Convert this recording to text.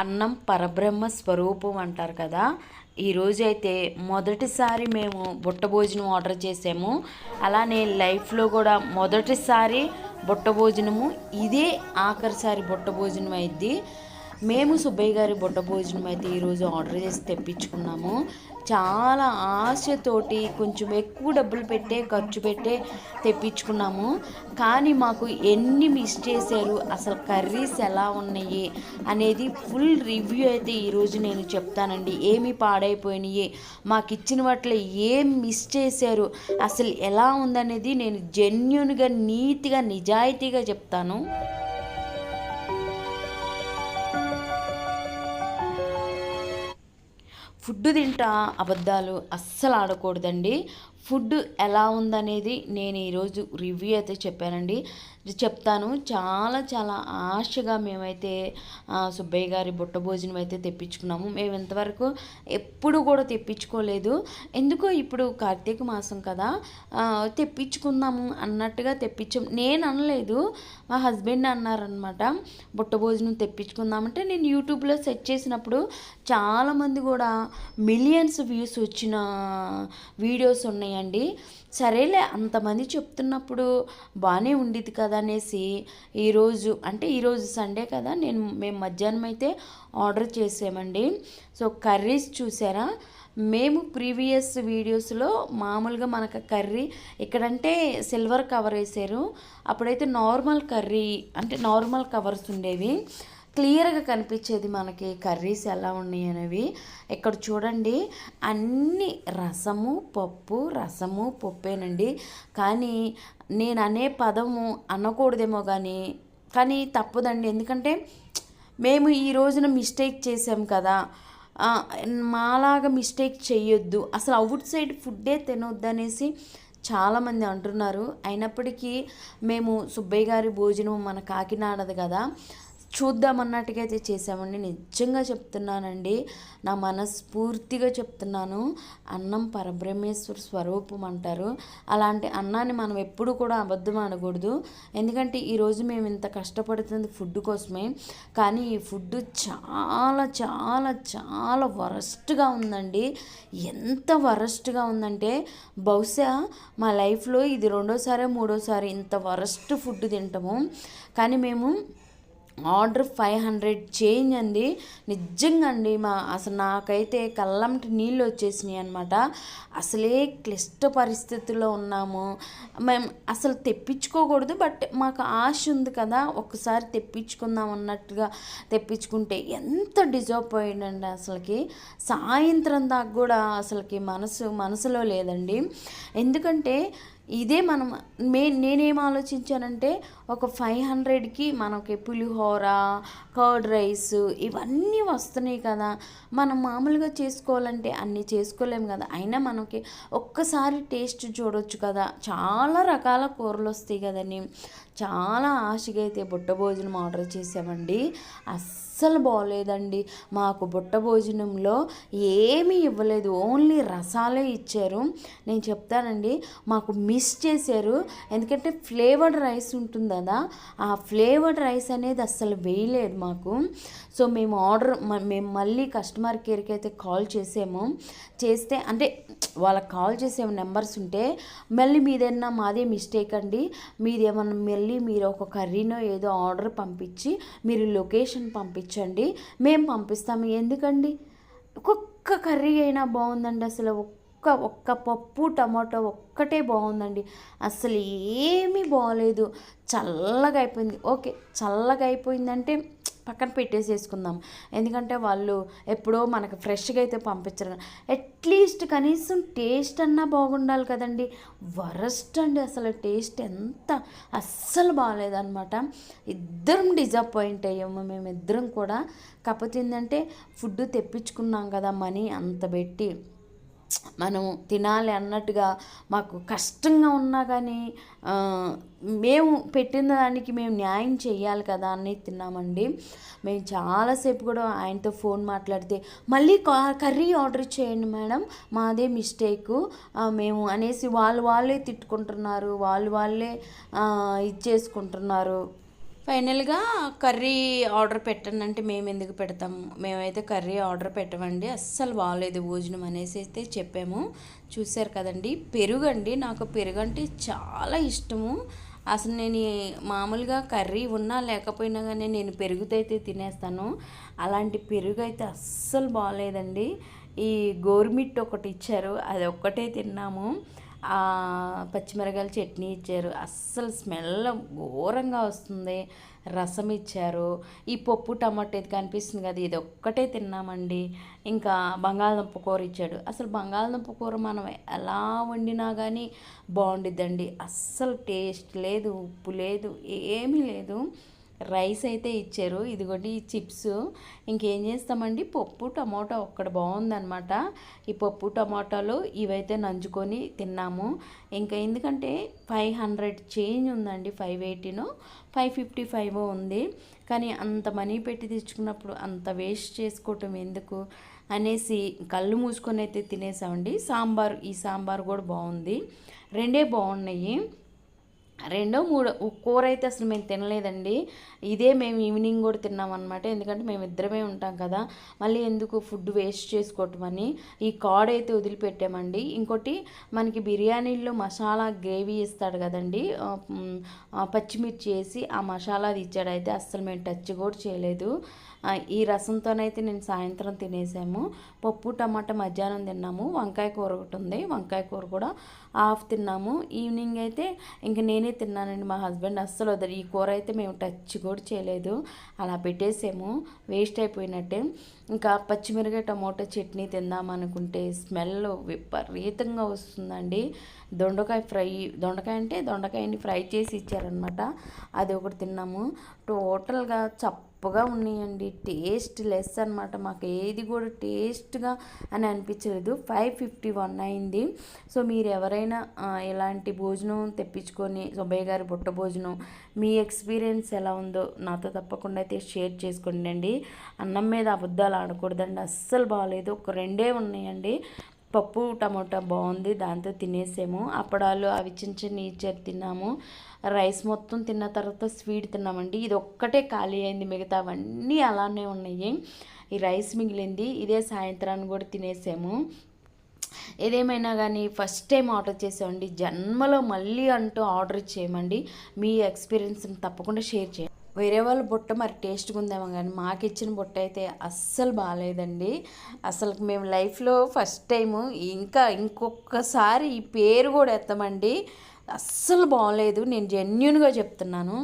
అన్నం పరబ్రహ్మ స్వరూపం అంటారు కదా. ఈరోజు అయితే మొదటిసారి మేము బుట్ట భోజనం ఆర్డర్ చేసాము. అలానే లైఫ్లో కూడా మొదటిసారి బుట్ట భోజనము ఇదే ఆఖరిసారి బుట్ట భోజనం అయింది మేము సుబ్బయ్య గారి బుట్ట భోజనం అయితే ఈరోజు ఆర్డర్ చేసి తెప్పించుకున్నాము. చాలా ఆశతోటి కొంచెం ఎక్కువ డబ్బులు పెట్టే ఖర్చు పెట్టే తెప్పించుకున్నాము. కానీ మాకు ఎన్ని మిస్ చేశారు అసలు కర్రీస్ ఎలా ఉన్నాయి అనేది ఫుల్ రివ్యూ అయితే ఈరోజు నేను చెప్తానండి. ఏమి పాడైపోయినాయి. మాకు ఇచ్చిన వాటిలో ఏం మిస్ చేశారు అసలు ఎలా ఉందనేది నేను జెన్యున్గా నీట్గా నిజాయితీగా చెప్తాను. ఫుడ్ తింటా అబద్ధాలు అస్సలు ఆడకూడదండి. ఫుడ్ ఎలా ఉందనేది నేను ఈరోజు రివ్యూ అయితే చెప్పానండి. చెప్తాను. చాలా చాలా ఆశగా మేమైతే సుబ్బయ్య గారి బుట్ట భోజనం అయితే తెప్పించుకున్నాము. మేము ఇంతవరకు ఎప్పుడు కూడా తెప్పించుకోలేదు. ఎందుకో ఇప్పుడు కార్తీక మాసం కదా తెప్పించుకుందాము అన్నట్టుగా తెప్పించాం నేను అనలేదు. మా హస్బెండ్ అన్నారనమాట బుట్ట భోజనం తెప్పించుకుందామంటే నేను యూట్యూబ్లో సెర్చ్ చేసినప్పుడు చాలామంది కూడా మిలియన్స్ వ్యూస్ వచ్చిన వీడియోస్ ఉన్నాయి ఉన్నాయండి సరేలే అంతమంది చెప్తున్నప్పుడు బాగానే ఉండేది కదా అనేసి ఈరోజు అంటే ఈరోజు సండే కదా నేను మేము మధ్యాహ్నం అయితే ఆర్డర్ చేసామండి. సో కర్రీస్ చూసారా? మేము ప్రీవియస్ వీడియోస్లో మామూలుగా మనకు కర్రీ ఇక్కడంటే సిల్వర్ కవర్ వేసారు. అప్పుడైతే నార్మల్ కర్రీ అంటే నార్మల్ కవర్స్ ఉండేవి. క్లియర్గా కనిపించేది మనకి కర్రీస్ ఎలా ఉన్నాయి అనేవి. ఇక్కడ చూడండి అన్ని రసము పప్పు రసము పప్పేనండి. కానీ నేను అనే పదము అనకూడదేమో కానీ కానీ తప్పదండి. ఎందుకంటే మేము ఈ రోజున మిస్టేక్ చేసాం కదా. మాలాగా మిస్టేక్ చేయొద్దు అసలు అవుట్ సైడ్ ఫుడ్డే తినొద్దు అనేసి చాలామంది అంటున్నారు. అయినప్పటికీ మేము సుబ్బయ్య గారి భోజనం మన కాకినాడది కదా. చూద్దామన్నట్టుగా అయితే చేసామండి నిజంగా చెప్తున్నానండి. నా మనస్ఫూర్తిగా చెప్తున్నాను. అన్నం పరబ్రహ్మేశ్వర స్వరూపం అంటారు. అలాంటి అన్నాన్ని మనం ఎప్పుడు కూడా అబద్ధం అనకూడదు. ఎందుకంటే ఈరోజు మేము ఇంత కష్టపడుతుంది ఫుడ్ కోసమే. కానీ ఈ ఫుడ్ చాలా చాలా చాలా వరస్ట్గా ఉందండి. ఎంత వరస్ట్గా ఉందంటే బహుశా మా లైఫ్లో ఇది రెండోసారి మూడోసారి ఇంత వరస్ట్ ఫుడ్ తింటాము. కానీ మేము ఆర్డర్ ఫైవ్ హండ్రెడ్ చేంజ్ అండి. నిజంగా అండి మా అసలు నాకైతే కళ్ళంటి నీళ్ళు వచ్చేసినాయి అనమాట అసలే క్లిష్ట పరిస్థితుల్లో ఉన్నాము. మేము అసలు తెప్పించుకోకూడదు బట్ మాకు ఆశ ఉంది కదా ఒకసారి తెప్పించుకుందాం అన్నట్టుగా తెప్పించుకుంటే ఎంత డిజపాయింట్ అండి అసలుకి. సాయంత్రం దాకా కూడా అసలుకి మనసు మనసులో లేదండి. ఎందుకంటే ఇదే మనం మే నేనేం ఆలోచించానంటే ఒక ఫైవ్ హండ్రెడ్కి మనకి పులిహోర కర్డ్ రైస్ ఇవన్నీ వస్తున్నాయి కదా. మనం మామూలుగా చేసుకోవాలంటే అన్నీ చేసుకోలేము కదా. అయినా మనకి ఒక్కసారి టేస్ట్ చూడొచ్చు కదా. చాలా రకాల కూరలు వస్తాయి కదండి. చాలా ఆశగా అయితే బుట్ట భోజనం ఆర్డర్ చేసామండి. అస్సలు బాగోలేదండి మాకు బుట్ట భోజనంలో ఏమీ ఇవ్వలేదు. ఓన్లీ రసాలే ఇచ్చారు. నేను చెప్తానండి మాకు మిస్ చేశారు. ఎందుకంటే ఫ్లేవర్డ్ రైస్ ఉంటుంది కదా ఆ ఫ్లేవర్డ్ రైస్ అనేది అస్సలు వేయలేదు మాకు. సో మేము ఆర్డర్ మేము మళ్ళీ కస్టమర్ కేర్కి అయితే కాల్ చేసాము. చేస్తే అంటే వాళ్ళకి కాల్ చేసే నెంబర్స్ ఉంటే మళ్ళీ మీదైనా? మాదే మిస్టేక్ అండి. మీదేమన్నా మళ్ళీ మీరు ఒక కర్రీనో ఏదో ఆర్డర్ పంపించి మీరు లొకేషన్ పంపించండి. మేము పంపిస్తాము. ఎందుకండి? ఒక్కొక్క కర్రీ అయినా బాగుందండి అసలు. ఒక్క ఒక్క పప్పు టమాటో ఒక్కటే బాగుందండి. అసలు ఏమీ బాగలేదు చల్లగా అయిపోయింది. ఓకే చల్లగా అయిపోయిందంటే పక్కన పెట్టేసేసుకుందాం. ఎందుకంటే వాళ్ళు ఎప్పుడో మనకు ఫ్రెష్గా అయితే పంపించరు. అట్లీస్ట్ కనీసం టేస్ట్ అన్నా బాగుండాలి కదండి. వరస్ట్ అండి అసలు టేస్ట్ ఎంత. అస్సలు బాగాలేదన్నమాట. ఇద్దరం డిజపాయింట్ అయ్యాము మేము ఇద్దరం కూడా. కాకపోతే ఏంటంటే ఫుడ్ తెప్పించుకున్నాం కదా మనీ అంత పెట్టి. మనం తినాలి అన్నట్టుగా మాకు కష్టంగా ఉన్నా కానీ మేము పెట్టిన దానికి మేము న్యాయం చేయాలి కదా అని తిన్నామండి. మేము చాలాసేపు కూడా ఆయనతో ఫోన్ మాట్లాడితే మళ్ళీ కర్రీ ఆర్డర్ చేయండి మేడం మాదే మిస్టేక్ మేము అనేసి వాళ్ళు వాళ్ళే తిట్టుకుంటున్నారు వాళ్ళు వాళ్ళే ఇచ్చేసుకుంటున్నారు ఫైనల్గా కర్రీ ఆర్డర్ పెట్టండి మేము ఎందుకు పెడతాము? మేమైతే కర్రీ ఆర్డర్ పెట్టమండి. అస్సలు బాగాలేదు భోజనం అనేసి అయితే చెప్పాము. చూశారు కదండి పెరుగు అండి. నాకు పెరుగు అంటే చాలా ఇష్టము. అసలు నేను మామూలుగా కర్రీ ఉన్నా లేకపోయినా కానీ నేను పెరుగుతైతే తినేస్తాను. అలాంటి పెరుగు అయితే అస్సలు బాగాలేదండి ఈ గోర్మిట్ ఒకటి ఇచ్చారు అది ఒక్కటే తిన్నాము. పచ్చిమిరకాయల చట్నీ ఇచ్చారు. అస్సలు స్మెల్ ఘోరంగా వస్తుంది. రసం ఇచ్చారు. ఈ పప్పు టమాటో ఇది కనిపిస్తుంది కదా ఇది ఒక్కటే తిన్నామండి. ఇంకా బంగాళదుంప కూర ఇచ్చాడు. అసలు బంగాళదుంప కూర మనం ఎలా వండినా కానీ బాగుండిద్దండి. అస్సలు టేస్ట్ లేదు ఉప్పు లేదు ఏమీ లేదు. రైస్ అయితే ఇచ్చారు. ఇదిగోటి ఈ చిప్స్. ఇంకేం చేస్తామండి? పప్పు టమాటా ఒక్కడ బాగుందనమాట ఈ పప్పు టమాటాలు ఇవైతే నంచుకొని తిన్నాము. ఇంకా ఎందుకంటే ఫైవ్ హండ్రెడ్ చేంజ్ ఉందండి five eighteen. Five fifty five ఉంది. కానీ అంత మనీ పెట్టి తెచ్చుకున్నప్పుడు అంత వేస్ట్ చేసుకోవటం ఎందుకు? అనేసి కళ్ళు మూసుకొని అయితే తినేసామండి. సాంబార్ ఈ సాంబార్ కూడా బాగుంది. రెండే బాగున్నాయి. రెండో మూడో కూర అయితే అసలు మేము తినలేదండి. ఇదే మేము ఈవినింగ్ కూడా తిన్నాం అనమాట ఎందుకంటే మేము ఇద్దరమే ఉంటాం కదా. మళ్ళీ ఎందుకు ఫుడ్ వేస్ట్ చేసుకోవటం అని. ఈ కాడ్ అయితే వదిలిపెట్టామండి. ఇంకోటి మనకి బిర్యానీలో మసాలా గ్రేవీ ఇస్తాడు కదండి. పచ్చిమిర్చి వేసి ఆ మసాలా ఇచ్చాడు అయితే అస్సలు మేము టచ్ కూడా చేయలేదు. ఈ రసంతోనైతే నేను సాయంత్రం తినేసాము. పప్పు టమాటా మధ్యాహ్నం తిన్నాము. వంకాయ కూర ఒకటి ఉంది. వంకాయ కూర కూడా హాఫ్ తిన్నాము. ఈవినింగ్ అయితే ఇంక నేనే తిన్నానండి. మా హస్బెండ్ అస్సలు వద్దరు. ఈ కూర అయితే మేము టచ్ కూడా చేయలేదు. అలా పెట్టేసాము. వేస్ట్ అయిపోయినట్టే. ఇంకా పచ్చిమిరకాయ టమోటో చట్నీ తిందాం అనుకుంటే స్మెల్ విపరీతంగా వస్తుందండి. దొండకాయ ఫ్రై దొండకాయ అంటే దొండకాయని ఫ్రై చేసి ఇచ్చారనమాట అది ఒకటి తిన్నాము. టోటల్గా చప్పగా ఉన్నాయండి. టేస్ట్ లెస్ అనమాట మాకు ఏది కూడా టేస్ట్గా అని అనిపించలేదు. ఫైవ్ ఫిఫ్టీ వన్ అయింది. సో మీరు ఎవరైనా ఇలాంటి భోజనం తెప్పించుకొని సుబ్బయ్య గారి బుట్ట భోజనం మీ ఎక్స్పీరియన్స్ ఎలా ఉందో నాతో తప్పకుండా అయితే షేర్ చేసుకోండి అండి అన్నం మీద అబద్ధాలు ఆడకూడదండి. అస్సలు బాగాలేదు ఒక రెండే ఉన్నాయండి. పప్పు టమోటా బాగుంది దాంతో తినేసాము. అప్పడాలు అవి చిన్న చిన్న ఇచ్చారు తిన్నాము. రైస్ మొత్తం తిన్న తర్వాత స్వీట్ తిన్నామండి. ఇది ఒక్కటే ఖాళీ అయింది మిగతా అవన్నీ అలానే ఉన్నాయి. ఈ రైస్ మిగిలింది ఇదే సాయంత్రాన్ని కూడా తినేసాము. ఏదేమైనా కానీ ఫస్ట్ టైం ఆర్డర్ చేసామండి. జన్మలో మళ్ళీ అంటూ ఆర్డర్ చేయమండి మీ ఎక్స్పీరియన్స్ని తప్పకుండా షేర్ చేయండి. వేరే వాళ్ళ బుట్ట మరి టేస్ట్గా ఉందేమో కానీ మాకు ఇచ్చిన బుట్ట అయితే అస్సలు బాగాలేదండి అసలు మేము లైఫ్లో ఫస్ట్ టైము ఇంకా ఇంకొకసారి ఈ పేరు కూడా ఎత్తామండి. అస్సలు బాగలేదు నేను జెన్యున్గా చెప్తున్నాను.